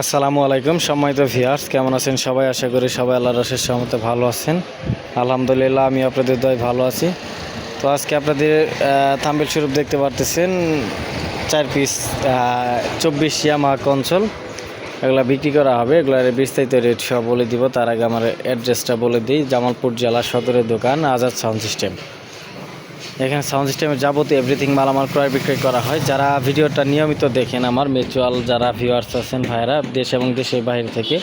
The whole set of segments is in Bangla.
আসসালামু আলাইকুম সম্মানিত ভিয়ার্স কেমন আছেন সবাই? আশা করি সবাই আল্লাহ রসের সহমতে ভালো আছেন। আলহামদুলিল্লাহ আমি আপনাদের দয় ভালো আছি। তো আজকে আপনাদের থাম্বেল স্বরূপ দেখতে পারতেছেন, চার পিস চব্বিশ ইয়ামা কনসোল এগুলা বিক্রি করা হবে, এগুলার বিস্তারিত রেট সহ বলে দিব। তার আগে আমার অ্যাড্রেসটা বলে দিই। জামালপুর জেলা সদরের দোকান, আজাদ সাউন্ড সিস্টেম এখানে সাউন্ড সিস্টেমের যাবতীয় এভরিথিং মালামাল ক্রয় বিক্রয় করা হয়। যারা ভিডিওটা নিয়মিত দেখেন, আমার মিউচুয়াল যারা ভিউয়ার্স আছেন ভাইরা দেশ এবং দেশের বাইরে থেকে,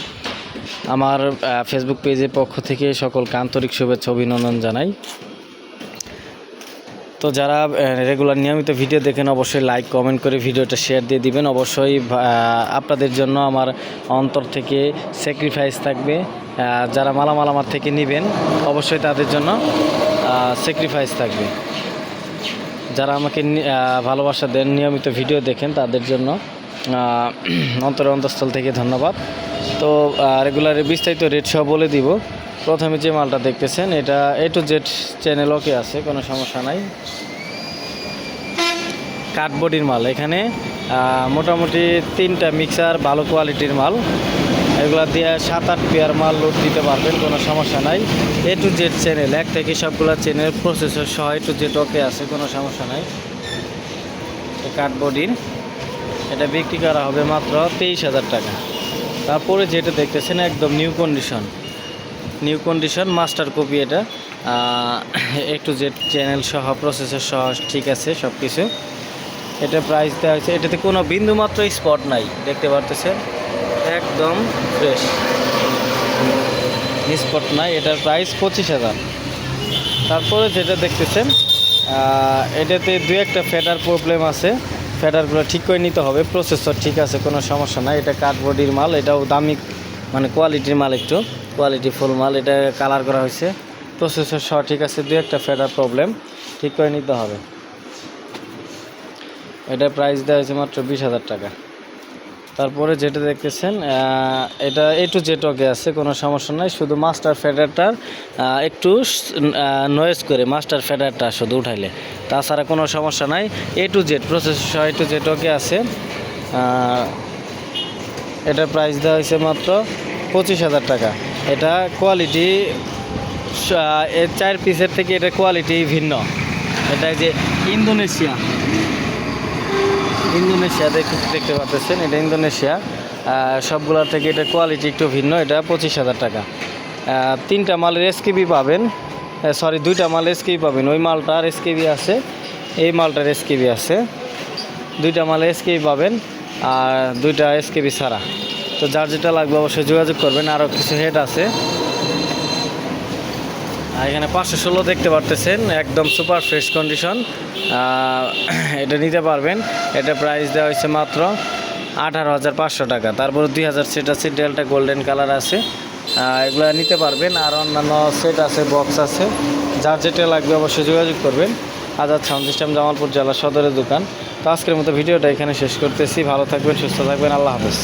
আমার ফেসবুক পেজের পক্ষ থেকে সকলকে আন্তরিক শুভেচ্ছা, অভিনন্দন জানাই। তো যারা রেগুলার নিয়মিত ভিডিও দেখেন, অবশ্যই লাইক কমেন্ট করে ভিডিওটা শেয়ার দিয়ে দিবেন। অবশ্যই আপনাদের জন্য আমার অন্তর থেকে স্যাক্রিফাইস থাকবে। যারা মালামাল আমার থেকে নেবেন, অবশ্যই তাদের জন্য স্যাক্রিফাইস থাকবে। যারা আমাকে ভালোবাসা দেন, নিয়মিত ভিডিও দেখেন তাদের জন্য অন্তর অন্তঃস্থল থেকে ধন্যবাদ। তো রেগুলারে বিস্তারিত রেট সহ বলে দিব। প্রথমে যে মালটা দেখতেছেন, এটা A to Z channel okay আছে, কোনো সমস্যা নাই। কাঠবডির মাল এখানে। মোটামুটি তিনটা মিক্সার ভালো কোয়ালিটির মাল। এগুলা দিয়ে সাত, আট পেয়ার মাল লোড দিতে পারবেন, কোনো সমস্যা নাই। এ টু জেড চ্যানেল এক থেকে সবগুলো চ্যানেল প্রসেসর সহ এ টু জেড ওকে আছে, কোনো সমস্যা নাই। কাঠবডির এটা বিক্রি করা হবে মাত্র তেইশ হাজার টাকা। তারপরে যেটা দেখতেছেন, একদম new condition new condition master copy এটা। একটু জেড চ্যানেল সহ প্রসেসর সহ, ঠিক আছে সব কিছু এটা প্রাইস দেওয়া হয়েছে, এটাতে কোনো বিন্দু মাত্র স্পট নাই, দেখতে পারতেছেন? একদম ফ্রেশ স্পট নাই, এটার প্রাইস পঁচিশ হাজার। তারপরে যেটা দেখতেছেন এটাতে দু একটা ফেটার প্রবলেম আছে। ফেটারগুলো ঠিক করে নিতে হবে প্রসেসর ঠিক আছে, কোনো সমস্যা নাই। এটা কাঠবডির মাল, এটাও দামি মানে কোয়ালিটির মাল একটু। কোয়ালিটি ফুল মাল, এটা কালার করা হয়েছে। প্রসেসর সহ ঠিক আছে দু একটা ফেটার প্রবলেম ঠিক করে নিতে হবে। এটা প্রাইস দেওয়া হয়েছে মাত্র বিশ হাজার টাকা। তারপরে যেটা দেখতেছেন এটা এ টু জেড ওকে আছে, কোনো সমস্যা নাই, শুধু মাস্টার ফেডারটার একটু নয়েজ করে মাস্টার ফেডারটা শুধু উঠাইলে। তাছাড়া কোনো সমস্যা নাই A to Z processor A to Z okay আছে এটার প্রাইস দেওয়া হয়েছে মাত্র পঁচিশ হাজার টাকা। এটা কোয়ালিটি এর চার পিসের থেকে এটা কোয়ালিটি ভিন্ন। এটা যে ইন্দোনেশিয়া। ইন্দোনেশিয়া দেখতে পাচ্ছেন। এটা ইন্দোনেশিয়া। সবগুলোর থেকে এটা কোয়ালিটি একটু ভিন্ন। এটা পঁচিশ হাজার টাকা। তিনটা মালের এসকেবি পাবেন। সরি দুইটা মাল এসকেবি পাবেন। ওই মালটার এসকেবি আছে। এই মালটার এসকেবি আছে। দুইটা মাল এসকেবি পাবেন আর দুইটা এসকেবি ছাড়া। তো যার যেটা লাগবে অবশ্যই যোগাযোগ করবেন। আরও কিছু হেড আছে। এখানে পাঁচশো ষোলো দেখতে পারতেছেন, একদম সুপার ফ্রেশ কন্ডিশন এটা নিতে পারবেন। এটা প্রাইস দেওয়া হয়েছে মাত্র আঠারো হাজার পাঁচশো টাকা। তারপর দুই হাজার সেট আছে ডেলটা গোল্ডেন কালার আছে। এগুলো নিতে পারবেন। আর অন্যান্য সেট আছে বক্স আছে। যার যেটা লাগবে অবশ্যই যোগাযোগ করবেন। আজাদ সাউন্ড সিস্টেম জামালপুর জেলা সদরের দোকান। তো আজকের মতো ভিডিওটা এখানে শেষ করতেছি। ভালো থাকবেন, সুস্থ থাকবেন। আল্লাহ হাফেজ।